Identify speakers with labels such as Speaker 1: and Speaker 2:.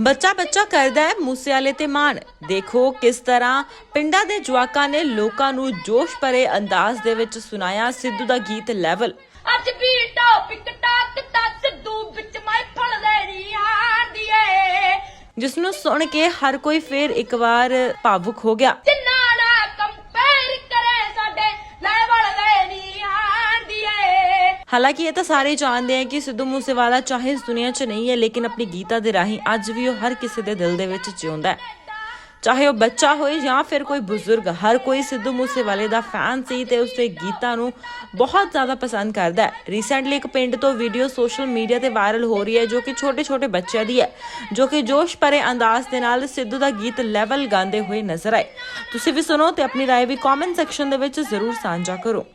Speaker 1: ਬੱਚਾ ਬੱਚਾ ਕਰਦਾ ਹੈ ਮੂਸੇ ਵਾਲੇ ਤੇ ਮਾਣ। ਦੇਖੋ ਕਿਸ ਤਰ੍ਹਾਂ ਪਿੰਡਾਂ ਦੇ ਜਵਾਕਾਂ ਨੇ ਲੋਕਾਂ ਨੂੰ ਜੋਸ਼ ਭਰੇ ਅੰਦਾਜ਼ ਦੇ ਵਿੱਚ ਸੁਣਾਇਆ ਸਿੱਧੂ ਦਾ ਗੀਤ ਲੈਵਲ।
Speaker 2: ਅੱਜ ਵੀ ਟੌਪਿਕ ਟਾਕ ਤਾਂ ਸਿੱਧੂ ਵਿੱਚ ਮੈਂ ਫੜ ਲੈਣੀ ਆਂਦੀ ਏ।
Speaker 1: ਜਿਸ ਨੂੰ ਸੁਣ ਕੇ ਹਰ ਕੋਈ ਫੇਰ ਇੱਕ ਵਾਰ ਭਾਵੁਕ ਹੋ ਗਿਆ। ਹਾਲਾਂਕਿ ਇਹ ਤਾਂ ਸਾਰੇ ਜਾਣਦੇ ਆ ਕਿ ਸਿੱਧੂ ਮੂਸੇਵਾਲਾ ਚਾਹੇ ਇਸ ਦੁਨੀਆ 'ਚ ਨਹੀਂ ਹੈ ਲੇਕਿਨ ਆਪਣੀ ਗੀਤਾਂ ਦੇ ਰਾਹੀਂ ਅੱਜ ਵੀ ਉਹ ਹਰ ਕਿਸੇ ਦੇ ਦਿਲ ਦੇ ਵਿੱਚ ਜਿਉਂਦਾ ਹੈ ਚਾਹੇ ਉਹ ਬੱਚਾ ਹੋਏ ਜਾਂ ਫਿਰ ਕੋਈ ਬਜ਼ੁਰਗ ਹਰ ਕੋਈ ਸਿੱਧੂ ਮੂਸੇਵਾਲੇ ਦਾ ਫੈਨ ਸੀ ਤੇ ਉਸਦੇ ਗੀਤਾਂ ਨੂੰ ਬਹੁਤ ਜ਼ਿਆਦਾ ਪਸੰਦ ਕਰਦਾ ਹੈ ਰੀਸੈਂਟਲੀ ਇੱਕ ਪਿੰਡ ਤੋਂ ਵੀਡੀਓ ਸੋਸ਼ਲ ਮੀਡੀਆ ਤੇ ਵਾਇਰਲ ਹੋ ਰਹੀ ਹੈ ਜੋ ਕਿ ਛੋਟੇ-ਛੋਟੇ ਬੱਚਿਆਂ ਦੀ ਹੈ ਜੋ ਕਿ ਜੋਸ਼ ਭਰੇ ਅੰਦਾਜ਼ ਦੇ ਨਾਲ ਸਿੱਧੂ ਦਾ ਗੀਤ ਲੈਵਲ ਗਾਉਂਦੇ ਹੋਏ ਨਜ਼ਰ ਆਏ ਤੁਸੀਂ ਵੀ ਸੁਣੋ ਤੇ ਆਪਣੀ رائے ਵੀ ਕਮੈਂਟ ਸੈਕਸ਼ਨ ਦੇ ਵਿੱਚ ਜ਼ਰੂਰ ਸਾਂਝਾ ਕਰੋ